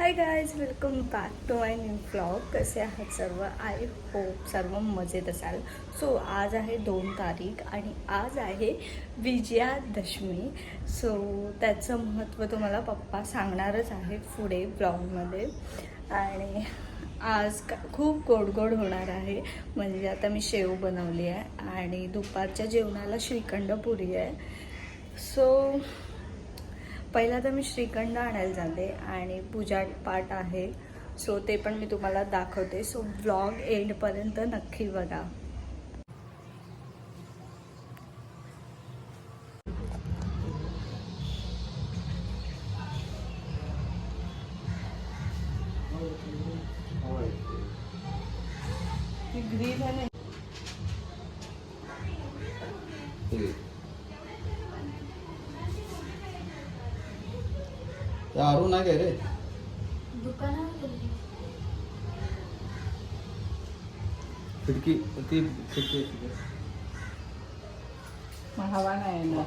Hi guys welcome back to my new blog कसे आहात सर्व? आय होप सर्व मजेत असाल. सो आज आहे दोन तारीख आणि आज आहे विजयादशमी. सो त्याचं महत्त्व तुम्हाला पप्पा सांगणारच आहे पुढे ब्लॉगमध्ये आणि आज का खूप गोड गोड होणार आहे. म्हणजे आता मी शेव बनवली आहे आणि दुपारच्या जेवणाला श्रीखंड पुरी आहे. सो पहिला तर मी श्रीखंड आणायला जाते आणि पूजा पाठ आहे. सो ते पण मी तुम्हाला दाखवते. सो ब्लॉग एंडपर्यंत नक्की बघा. ग्रीन आहे त्या अरुण नाही काय रे? खिडकी ती खिडकी हवा नाही ना.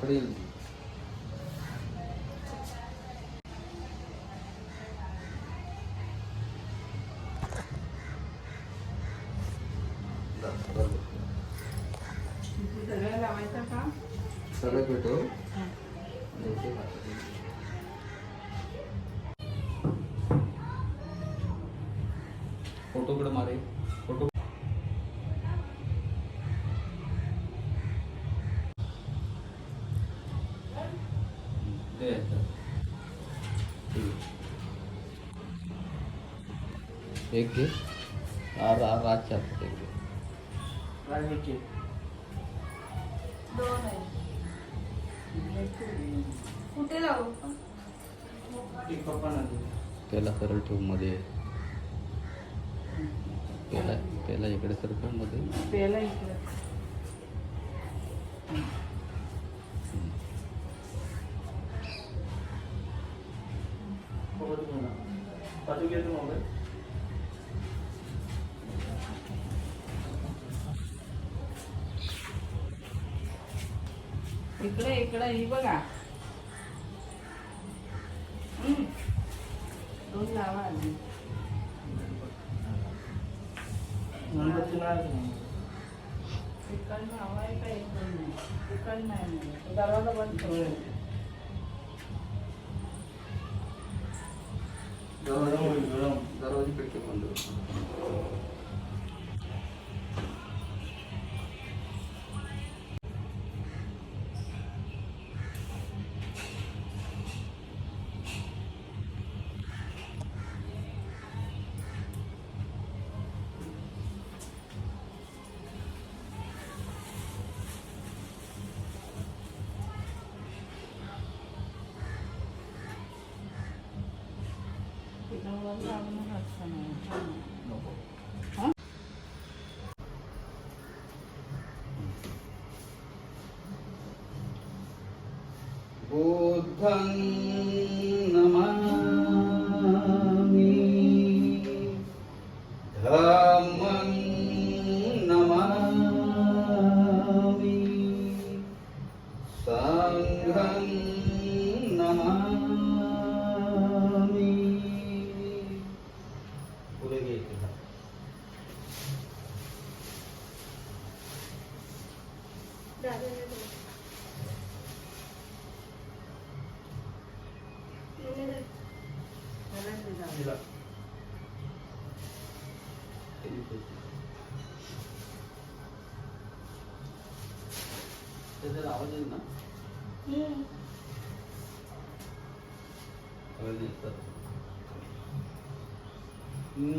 एक घे. आर एक घे. कुठे लावू? त्याला सरळ ठेवमध्ये. त्याला त्याला इकडे सरळ ठेवमध्ये. पेला इकडे. इकडे ही बघा. दोन लावा आधी चिकन हवाय का एकदम नाही? चिकन नाही. दरवाजा बंद करू. दरवाजे खिडकी बंद बुद्धं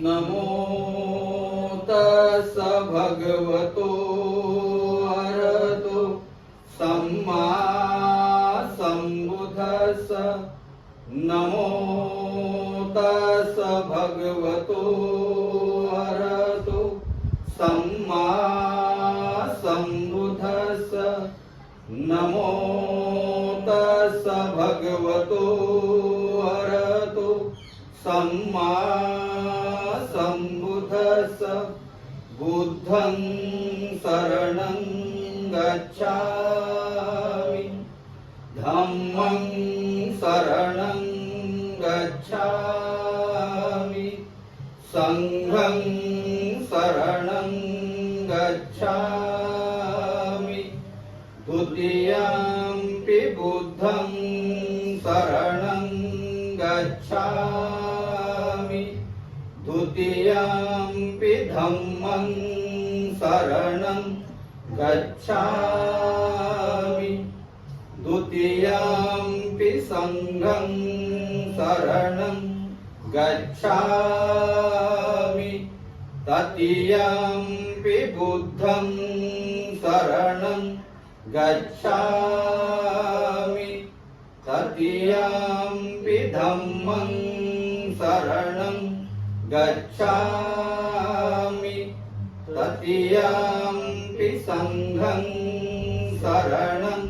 नमो तस भगवतो अरहतो सम्मा सम्बुद्धस्स नमो तस भगवतो सम्मा सम्बुद्धस्स बुद्धं शरणं गच्छामि। धम्मं शरणं गच्छामि। सङ्घं शरणं शरणं गच्छामि। द्वितीयम्पि सङ्घं शरणं गच्छामि। तृतीयम्पि बुद्धं शरणं गच्छामि। तृतीयम्पि धम्मं शरणं गच्छामि तृतीयम्पि सङ्घं शरणं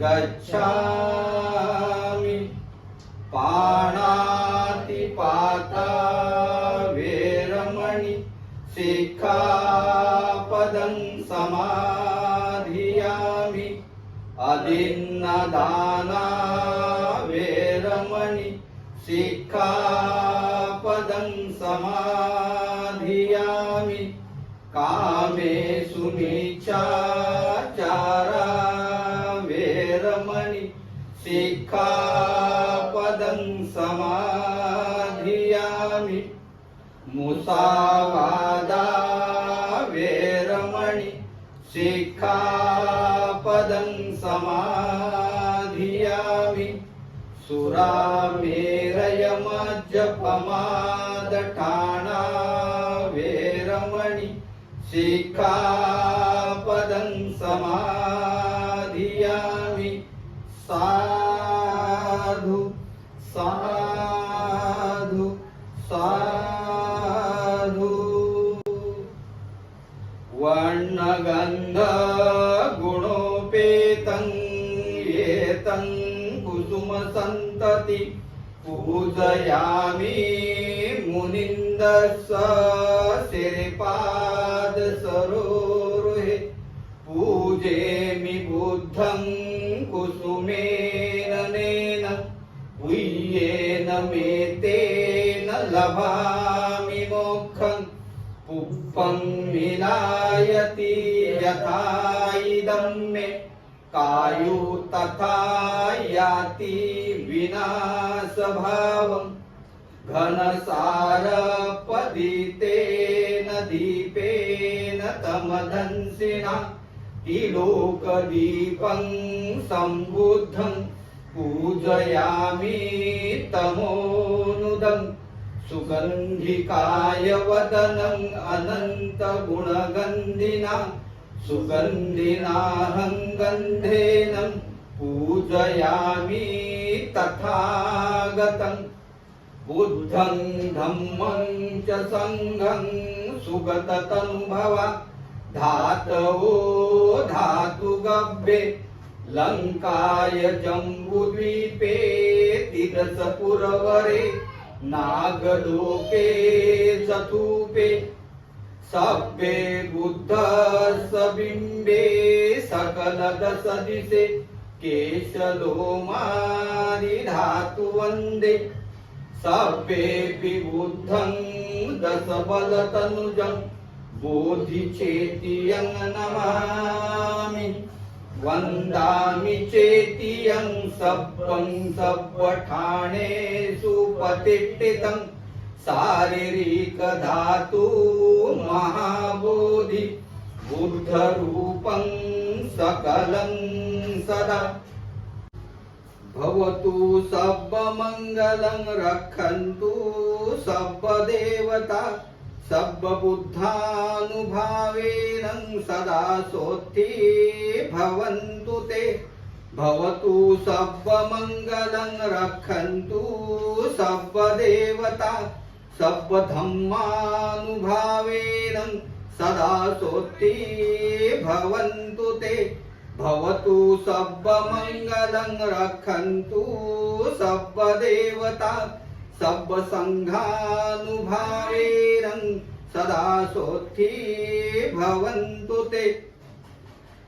गच्छामि। पाणातिपाता वेरमणि शिखापदं समाधियामि। अदिन्नदाना वेरमणि शिखापदं समा नीचाचारा वेरमणि शिखापदं समाधियामि मुसावादा वेरमणि शिखापदं समाधियामि सुरामेरयमज्जपमादठाणा वेरमणि शिखापदं समाधियामि। साधु साधु साधु। वर्णगन्ध गुणोपेतं एतं कुसुमसन्तति। पूजयामि मुनिन्दस शिरपाद लभामि मोक्षं पुष्पं विलायति यथा इदं मे। कायु तथा याति विनाशभावम् घनसारपदितेन दीपेन तमदंसिना तिलोकदीपं सम्बुद्धं पूजयामि तमोनुदम्। सुगन्धिकाय वदनम् अनन्तगुणगन्धिना सुगन्धिनाहं गन्धेन पूजयामि तथागतम् बुद्धं धम्मं च सङ्घं सुगततनुभव धातवो धातुगव्ये लङ्काय जम्बुद्वीपे तिरसपुरवरे नागलोके चतुपे सभ्ये बुद्धसबिम्बे सकलदशदिशे केशलोमादिधातु वन्दे सभ्येऽपि बुद्धं दशबलतनुजं बोधिचेतियं नमामि। वन्दामि चेतियं सब्बं सप्वठाणे सुपतिष्ठितं शारीरिकधातु महाबोधि बुद्धरूपं सकलं सदा। भवतु सब्बमङ्गलं रक्षन्तु सब्बदेवता सर्वबुद्धानुभावेन सदा सोत्थी भवन्तु ते। भवतु सर्वमङ्गलं रक्षन्तु सर्वदेवता। सब्बधम्मानुभावेन सदा सोत्थी भवन्तु ते। भवतु सर्वमङ्गलं रक्षन्तु सर्वदेवता। सब्बसङ्घानुभावेन सदा सोत्थी भवन्तु ते।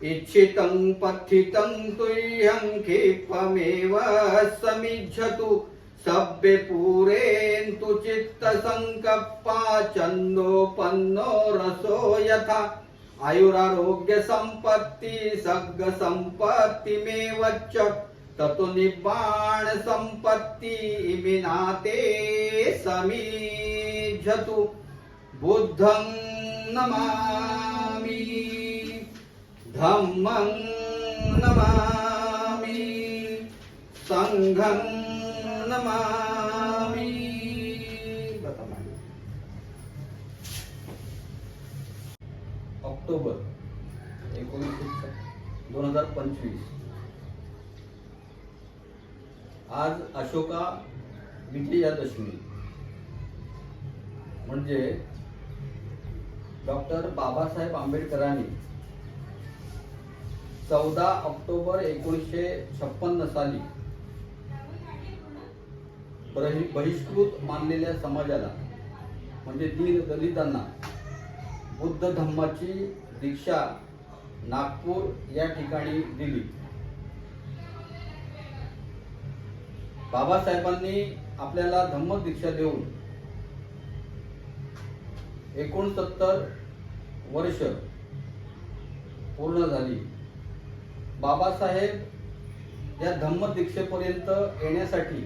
इच्छितं पथितं तुह्यं क्षिपमेव समिच्छतु सभ्य पूरेन्तु चित्तसङ्कप्पा चन्दोपन्नो रसो यथा। आयुरारोग्यसम्पत्ति सर्गसम्पत्तिमेव च। ततो निब्बाण संपत्ती विनाते समीझतु। बुद्धं नमामि। धम्मं नमामि। संघं नमामि। ऑक्टोबर एकोणीसशे दोन हजार पंचवीस. आज अशोका विजयादशमी म्हणजे डॉक्टर बाबासाहेब आंबेडकरांनी चौदा ऑक्टोबर एकोणीसशे छप्पन्न साली बहिष्कृत मानलेल्या समाजाला म्हणजे दीन दलितांना बुद्ध धम्माची दीक्षा नागपूर या ठिकाणी दिली. बाबासाहेबांनी आपल्याला धम्म दीक्षा देऊन एकोणसत्तर वर्ष पूर्ण झाली. बाबासाहेब या धम्म दीक्षेपर्यंत येण्यासाठी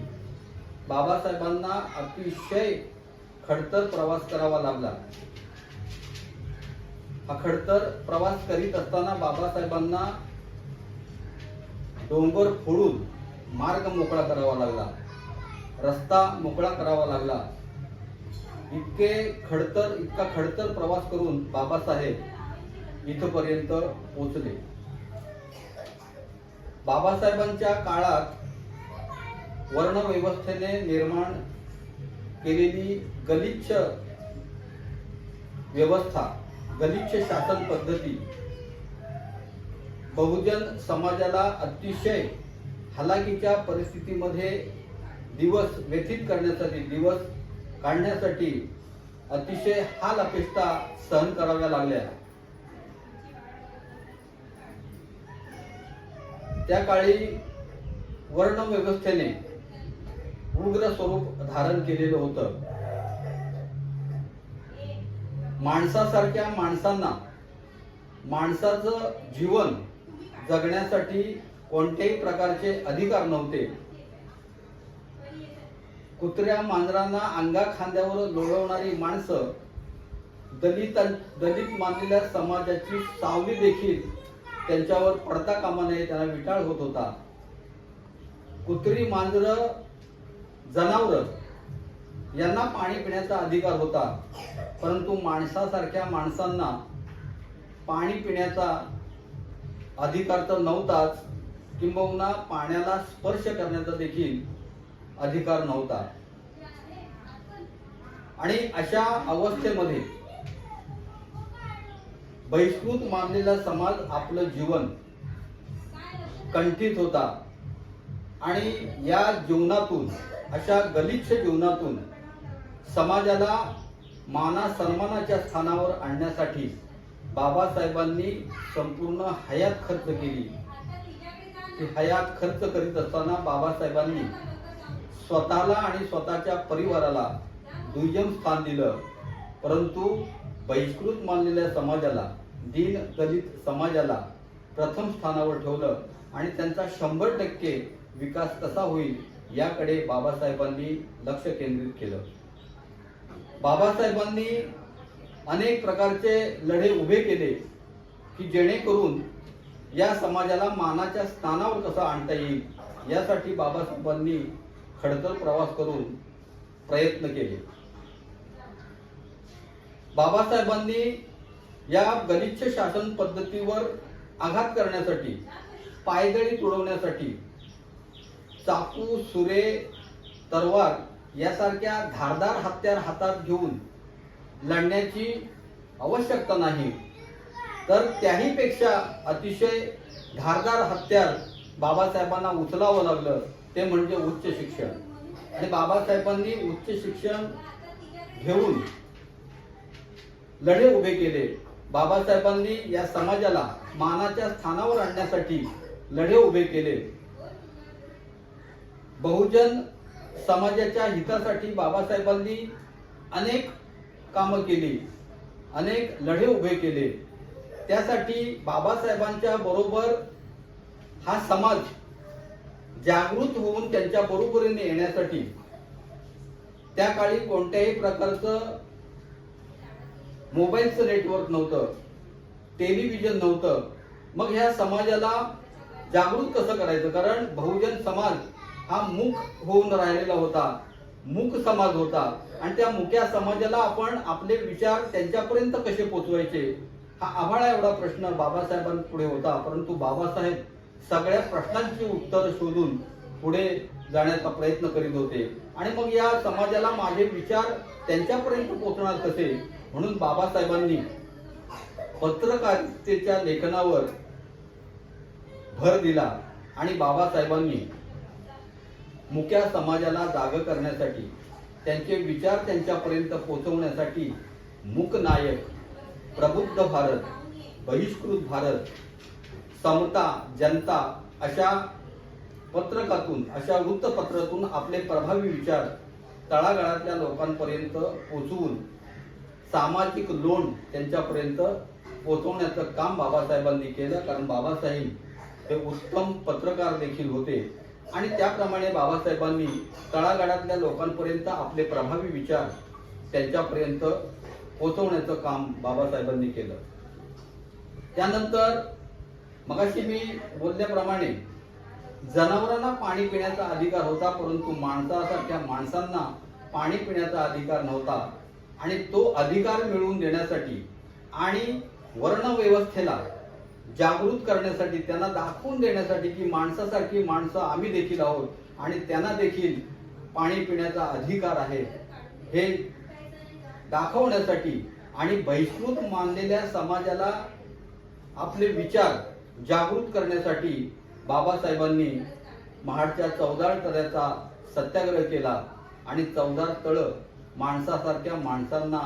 बाबासाहेबांना अतिशय खडतर प्रवास करावा लागला. हा खडतर प्रवास करीत असताना बाबासाहेबांना डोंगर फोडून मार्ग मोकळा करावा लागला. रस्ता मोकळा करावा लागला. इतके खडतर इतका खडतर प्रवास करून बाबासाहेब इथपर्यंत पोचले. बाबासाहेबांच्या काळात वर्णव्यवस्थेने निर्माण केलेली गलिच्छ व्यवस्था गलिच्छ शासन पद्धती बहुजन समाजाला अतिशय हलाखीच्या परिस्थितीमध्ये दिवस व्यतीत करण्यासाठी दिवस काढण्यासाठी अतिशय हाल अपेष्टा सहन कराव्या लागल्या. त्या काळी वर्ण व्यवस्थेने उग्र स्वरूप धारण केलेलं होतं. माणसासारख्या माणसांना माणसाचं जीवन जगण्यासाठी कोणत्याही प्रकारचे अधिकार नव्हते. कुत्र्या मांजरांना अंगा खांद्यावर लोळवणारी माणसं दलित दलित मानलेल्या समाजाची सावली देखील त्यांच्यावर पडता कामा नये त्यांना विटाळ होत होता. कुत्री मांजर जनावर यांना पाणी पिण्याचा अधिकार होता. परंतु माणसासारख्या माणसांना पाणी पिण्याचा अधिकार तर नव्हताच. किंबहुना पाण्याला स्पर्श करण्याचा देखील अधिकार नव्हता. आणि अशा अवस्थेमध्ये बहिष्कृत मानलेला समाज आपलं जीवन कंठित होता. आणि या जीवनातून अशा गलिच्छ जीवनातून समाजाला माना सन्मानाच्या स्थानावर आणण्यासाठी बाबासाहेबांनी संपूर्ण हयात खर्च केली. हयात खर्च करीत असताना बाबासाहेबांनी स्वतःला आणि स्वतःच्या परिवाराला दुय्यम स्थान दिलं. परंतु बहिष्कृत मानलेल्या समाजाला दीन दलित समाजाला प्रथम स्थानावर ठेवलं आणि त्यांचा शंभर टक्के विकास कसा होईल याकडे बाबासाहेबांनी लक्ष केंद्रित केलं. बाबासाहेबांनी अनेक प्रकारचे लढे उभे केले की जेणेकरून या समाजाला मानाच्या स्थानावर कसं आणता येईल? यासाठी बाबासाहेबांनी खडतर प्रवास करून प्रयत्न केले. बाबासाहेबांनी या गलिच्छ शासन पद्धतीवर आघात करण्यासाठी पायदळी तुडवण्यासाठी चाकू सुरे तरवार यासारख्या धारदार हत्यार हातात घेऊन लढण्याची आवश्यकता नाही. तर त्याही पेक्षा अतिशय धारदार हत्यार बाबासाहेबांना उचलावं लागलं ते म्हणजे उच्च शिक्षण. आणि बाबासाहेबांनी उच्च शिक्षण घेऊन लढे उभे केले. बाबासाहेबांनी या समाजाला मानाच्या स्थानावर आणण्यासाठी लढे उभे केले. बहुजन समाजाच्या हितासाठी बाबासाहेबांनी अनेक कामं केली अनेक लढे उभे केले. त्यासाठी बाबासाहेबांच्या बरोबर हा समाज जागृत होऊन त्यांच्या बरोबरीने येण्यासाठी त्या काळी कोणत्याही प्रकारचं मोबाईलचं नेटवर्क नव्हतं टेलिव्हिजन नव्हतं. मग ह्या समाजाला जागृत कसं करायचं? कारण बहुजन समाज हा मूक होऊन राहिलेला होता मूक समाज होता. आणि त्या मुक्या समाजाला आपण आपले विचार त्यांच्यापर्यंत कसे पोचवायचे? हा आभाळा एवढा प्रश्न बाबासाहेबांपुढे होता परंतु बाबासाहेब सगळ्या प्रश्नांची उत्तर शोधून पुढे जाण्याचा प्रयत्न करीत होते. आणि मग या समाजाला माझे विचार त्यांच्यापर्यंत पोहोचणार कसे? म्हणून बाबासाहेबांनी पत्रकारितेच्या लेखनावर भर दिला आणि बाबासाहेबांनी मुक्या समाजाला जाग करण्यासाठी त्यांचे विचार त्यांच्यापर्यंत पोहोचवण्यासाठी मूक नायक प्रबुद्ध भारत बहिष्कृत भारत समता जनता अशा पत्रकातून अशा वृत्तपत्रातून आपले प्रभावी विचार तळागाळातल्या लोकांपर्यंत पोचवून सामाजिक लोण त्यांच्यापर्यंत पोचवण्याचं काम बाबासाहेबांनी केलं. कारण बाबासाहेब हे उत्तम पत्रकार देखील होते. आणि त्याप्रमाणे बाबासाहेबांनी तळागाळातल्या लोकांपर्यंत आपले प्रभावी विचार त्यांच्यापर्यंत पोहोचवण्याचं काम बाबासाहेबांनी केलं. त्यानंतर मगाशी मी बोलल्याप्रमाणे जनावरांना पाणी पिण्याचा अधिकार होता परंतु माणसासारख्या माणसांना पाणी पिण्याचा अधिकार नव्हता. आणि तो अधिकार मिळवून देण्यासाठी आणि वर्ण व्यवस्थेला जागृत करण्यासाठी त्यांना दाखवून देण्यासाठी की माणसासारखी माणसं आम्ही देखील आहोत आणि त्यांना देखील पाणी पिण्याचा अधिकार आहे. हे दाखवण्यासाठी आणि बहिष्कृत मानलेल्या समाजाला आपले विचार जागृत करण्यासाठी बाबासाहेबांनी महाडच्या चौदाळ तळ्याचा सत्याग्रह केला आणि चौदार तळ माणसासारख्या माणसांना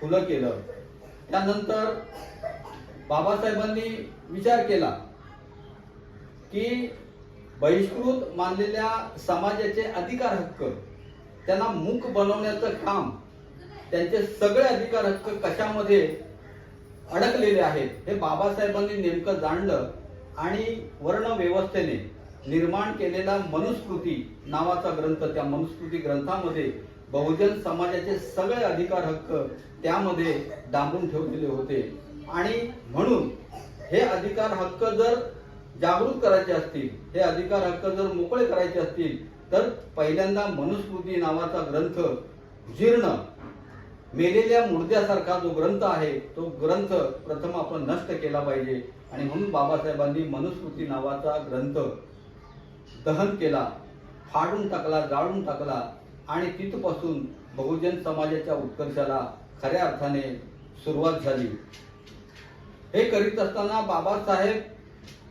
खुलं केलं. त्यानंतर बाबासाहेबांनी विचार केला की बहिष्कृत मानलेल्या समाजाचे अधिकार हक्क त्यांना मूक बनवण्याचं काम त्यांचे सगळे अधिकार हक्क कशामध्ये अडकलेले आहेत हे बाबासाहेबांनी नेमकं जाणलं आणि वर्ण व्यवस्थेने निर्माण केलेला मनुस्मृती नावाचा ग्रंथ त्या मनुस्मृती ग्रंथामध्ये बहुजन समाजाचे सगळे अधिकार हक्क त्यामध्ये डांबून ठेवलेले होते. आणि म्हणून हे अधिकार हक्क जर जागृत करायचे असतील हे अधिकार हक्क जर मोकळे करायचे असतील तर पहिल्यांदा मनुस्मृती नावाचा ग्रंथ जीर्ण मेलेल्या मुर्द्यासारखा जो ग्रंथ आहे तो ग्रंथ प्रथम आपण नष्ट केला पाहिजे. आणि म्हणून बाबासाहेबांनी मनुस्मृती नावाचा ग्रंथ दहन केला फाडून टाकला जाळून टाकला आणि तिथपासून बहुजन समाजाच्या उत्कर्षाला खऱ्या अर्थाने सुरुवात झाली. हे करीत असताना बाबासाहेब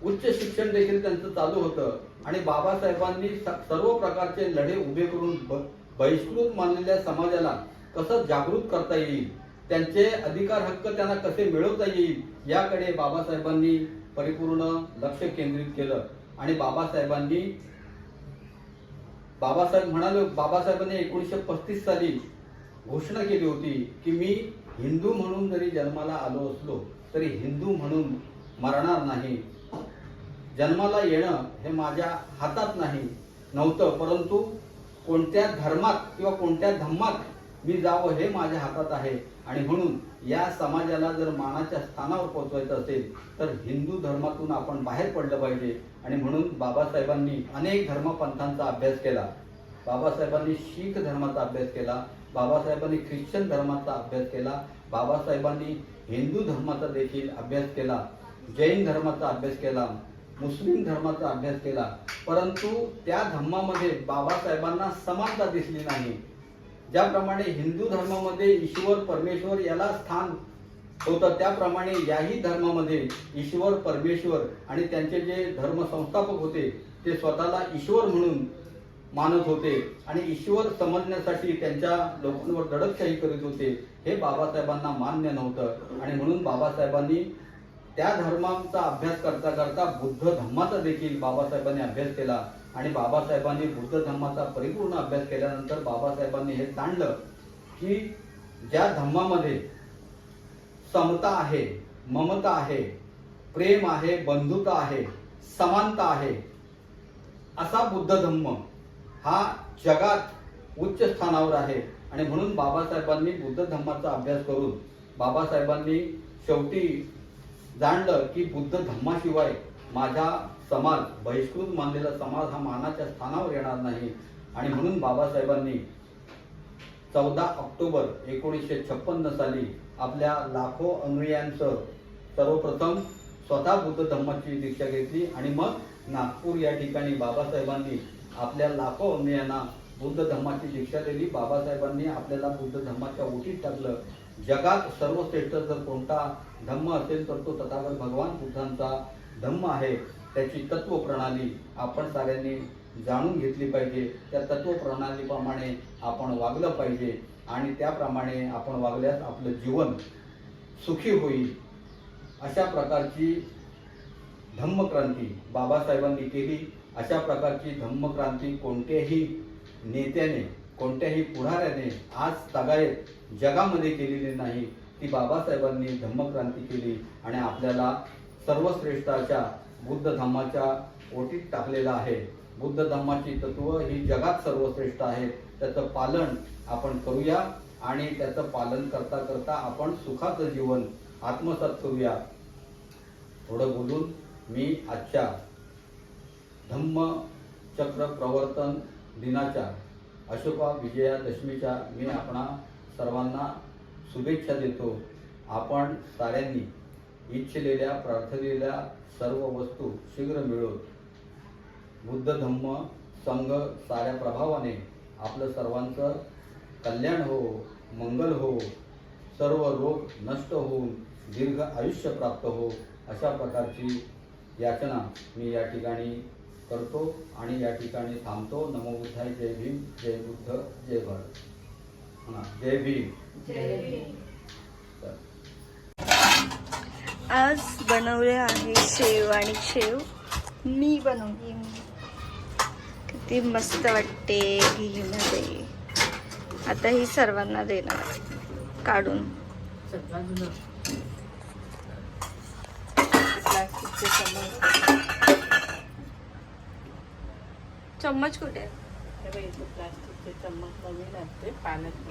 उच्च शिक्षण देखील त्यांचं चालू होतं आणि बाबासाहेबांनी स- सर्व प्रकारचे लढे उभे करून ब- बहिष्कृत मानलेल्या समाजाला कसं जागृत करता येईल? त्यांचे अधिकार हक्क त्यांना कसे मिळवता येईल? याकडे बाबासाहेबांनी परिपूर्ण लक्ष केंद्रित केलं. आणि बाबासाहेबांनी बाबासाहेब म्हणाले बाबासाहेबांनी एकोणीसशे पस्तीस साली घोषणा केली होती की मी हिंदू म्हणून जरी जन्माला आलो असलो तरी हिंदू म्हणून मरणार नाही. जन्माला येणं हे माझ्या हातात नाही नव्हतं. परंतु कोणत्या धर्मात किंवा कोणत्या धम्मात मी जावं हे माझ्या हातात आहे. आणि म्हणून या समाजाला जर मानाच्या स्थानावर पोहोचवायचं असेल तर हिंदू धर्मातून आपण बाहेर पडलं पाहिजे. आणि म्हणून बाबासाहेबांनी अनेक धर्मपंथांचा अभ्यास केला. बाबासाहेबांनी शीख धर्माचा अभ्यास केला. बाबासाहेबांनी ख्रिश्चन धर्माचा अभ्यास केला. बाबासाहेबांनी हिंदू धर्माचा देखील अभ्यास केला. जैन धर्माचा अभ्यास केला. मुस्लिम धर्माचा अभ्यास केला. परंतु त्या धर्मामध्ये बाबासाहेबांना समानता दिसली नाही. ज्याप्रमाणे हिंदू धर्मामध्ये ईश्वर परमेश्वर याला स्थान होतं त्याप्रमाणे याही धर्मामध्ये ईश्वर परमेश्वर आणि त्यांचे जे धर्म संस्थापक होते ते स्वतःला ईश्वर म्हणून मानत होते आणि ईश्वर समजण्यासाठी त्यांच्या लोकांवर दडपशाही करीत होते हे बाबासाहेबांना मान्य नव्हतं. आणि म्हणून बाबासाहेबांनी त्या धर्माचा अभ्यास करता करता बुद्ध धर्माचा देखील बाबासाहेबांनी अभ्यास केला. आणि बाबासाहेबांनी बुद्ध धम्माचा परिपूर्ण अभ्यास केल्यानंतर बाबासाहेबांनी हे जाणलं की ज्या धम्मामध्ये समता आहे ममता आहे प्रेम आहे बंधुता आहे समानता आहे असा बुद्ध धम्म हा जगात उच्च स्थानावर आहे. आणि म्हणून बाबासाहेबांनी बुद्ध धम्माचा अभ्यास करून बाबासाहेबांनी शेवटी जाणलं की बुद्ध धम्माशिवाय माझ्या समाज बहिष्कृत मानलेला समाज हा मानाच्या स्थानावर येणार नाही. आणि म्हणून बाबासाहेबांनी चौदा ऑक्टोबर एकोणीसशे छप्पन्न साली आपल्या लाखो अनुयायांचं सर्वप्रथम स्वतः बुद्ध धम्माची दीक्षा घेतली आणि मग नागपूर या ठिकाणी बाबासाहेबांनी आपल्या लाखो अनुयायांना बुद्ध धम्माची दीक्षा दिली. बाबासाहेबांनी आपल्याला बुद्ध धम्माच्या ओटीत टाकलं. जगात सर्वश्रेष्ठ जर कोणता धम्म असेल तर तो तथागत भगवान बुद्धांचा धम्म आहे. त्याची तत्वप्रणाली आपण साऱ्यांनी जाणून घेतली पाहिजे. त्या तत्वप्रणालीप्रमाणे आपण वागलं पाहिजे आणि त्याप्रमाणे आपण वागल्यास आपलं जीवन सुखी होईल. अशा प्रकारची धम्मक्रांती बाबासाहेबांनी केली. अशा प्रकारची धम्मक्रांती कोणत्याही नेत्याने कोणत्याही पुढाऱ्याने आज तगायत जगामध्ये केलेली नाही. ती बाबासाहेबांनी धम्मक्रांती केली आणि आपल्याला सर्वश्रेष्ठाच्या बुद्ध धम्माच्या ओटीत टाकलेला आहे. बुद्ध धम्माची तत्व ही जगात सर्वश्रेष्ठ आहे. त्याचं पालन आपण करूया आणि त्याचं पालन करता करता आपण सुखाचं जीवन आत्मसात करूया. थोडं बोलून मी आजच्या धम्म चक्र प्रवर्तन दिनाच्या अशोका विजयादशमीच्या मी आपणा सर्वांना शुभेच्छा देतो. आपण साऱ्यांनी इच्छिलेल्या प्रार्थनेल्या सर्व वस्तू शीघ्र मिळवत बुद्ध धम्म संघ साऱ्या प्रभावाने आपलं सर्वांचं कल्याण हो मंगल हो सर्व रोग नष्ट होऊन दीर्घ आयुष्य प्राप्त हो अशा प्रकारची याचना मी या ठिकाणी करतो आणि या ठिकाणी थांबतो. नमो बुद्धाय जय भीम जय बुद्ध जय भारत. जय भीम. आज बनवले आहे शेव आणि शेव. मी बनवली किती मस्त वाटते घीमध्ये. आता ही सर्वांना देणार काढून. चम्मच कुठे आहे? प्लास्टिकचे चम्मच नवीन असते पाण्यात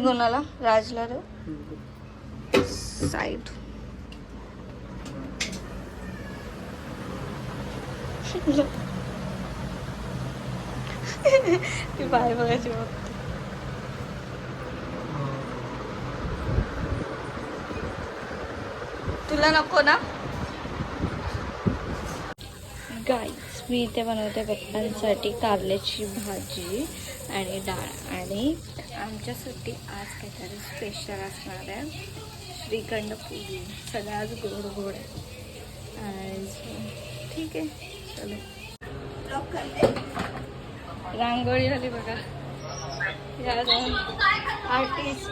कोणाला? राजला रे. साईड ती बाय बघायची बघते. तुला नको ना? गाईस मी इथे बनवते पप्पांसाठी कारल्याची भाजी आणि डाळ आणि आमच्यासाठी आज काहीतरी स्पेशल असणार आहे. श्रीखंड पुरी सगळ्याच गोड गोड आहे. ठीक आहे. चलो. रांगोळी झाली बघा. या दोन आर्टिस्ट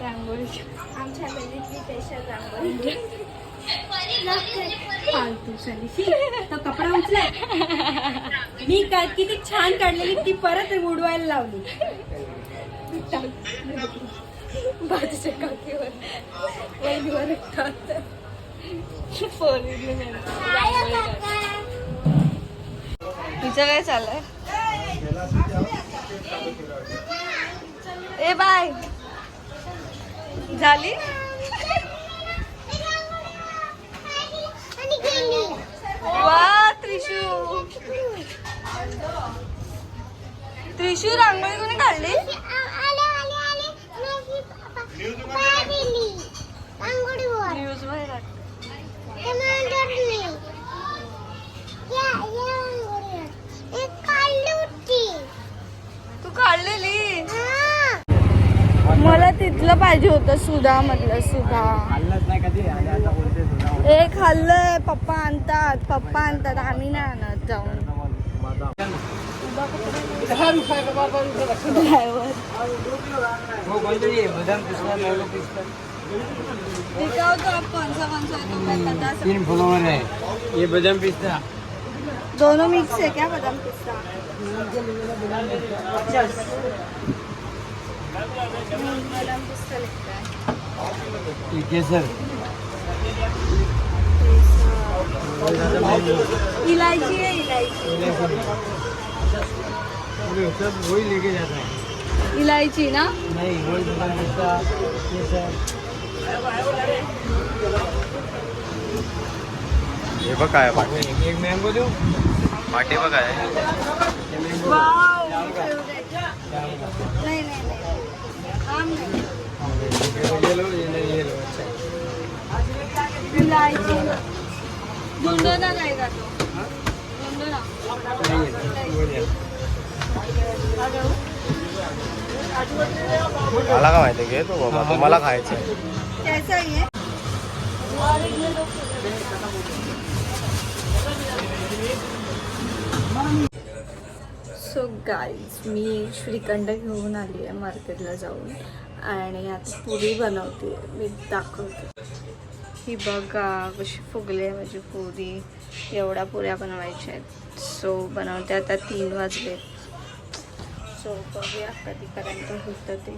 रांगोळी. आमच्या गल्लीतली स्पेशल रांगोळी. तो कपडा उचला मी किती छान काढलेली ती परत उडवायला लावली. बाजूच्या काकीवर. वहिनीवर. पोरीने तुझं काय चाललंय? ए बाय. झाली? वा त्रिशू. त्रिशू रांगोळी कोणी काढली? न्यूज काढली. तू काढलेली? मला तिथलं पाहिजे होतं सुधा मधलं सुधा. खाल्लंच नाही कधी. आणि आता बोलते तुला हे खाल्लंय. पप्पा आणतात पप्पा आणतात. आम्ही नाही आणत जाऊन. तीन फ्लोवर है ये बदाम पिस्ता दोनों मिक्स है क्या बदाम पिस्ता बदाम पिस्ता लगता है केसर इलायची है इलायची सब वही लेके जाता है इलायची ना नहीं वही बदाम पिस्ता केसर हे बघ काय पाठी एक मैंगो दो पाठी बघ काय ये मैंगो वाव फेवरेट नहीं नहीं नहीं. आम नहीं. ये लो ये नहीं ये लो अच्छा इलायची ढूंढो ना रहेगा तो ढूंढो ना नहीं. है वो नहीं मला काय माहिती घे तो बाबा तुम्हाला खायचं आहे. कैसा ही है सो गाईज मी श्रीखंड घेऊन आली आहे मार्केटला जाऊन आणि आता पुरी बनवते मी दाखवते. ही बघा कशी फुगली आहे माझी पुरी. एवढ्या पुऱ्या बनवायच्या आहेत. सो बनवते आता तीन वाजले. सो बघूया कधीपर्यंत होतं ते.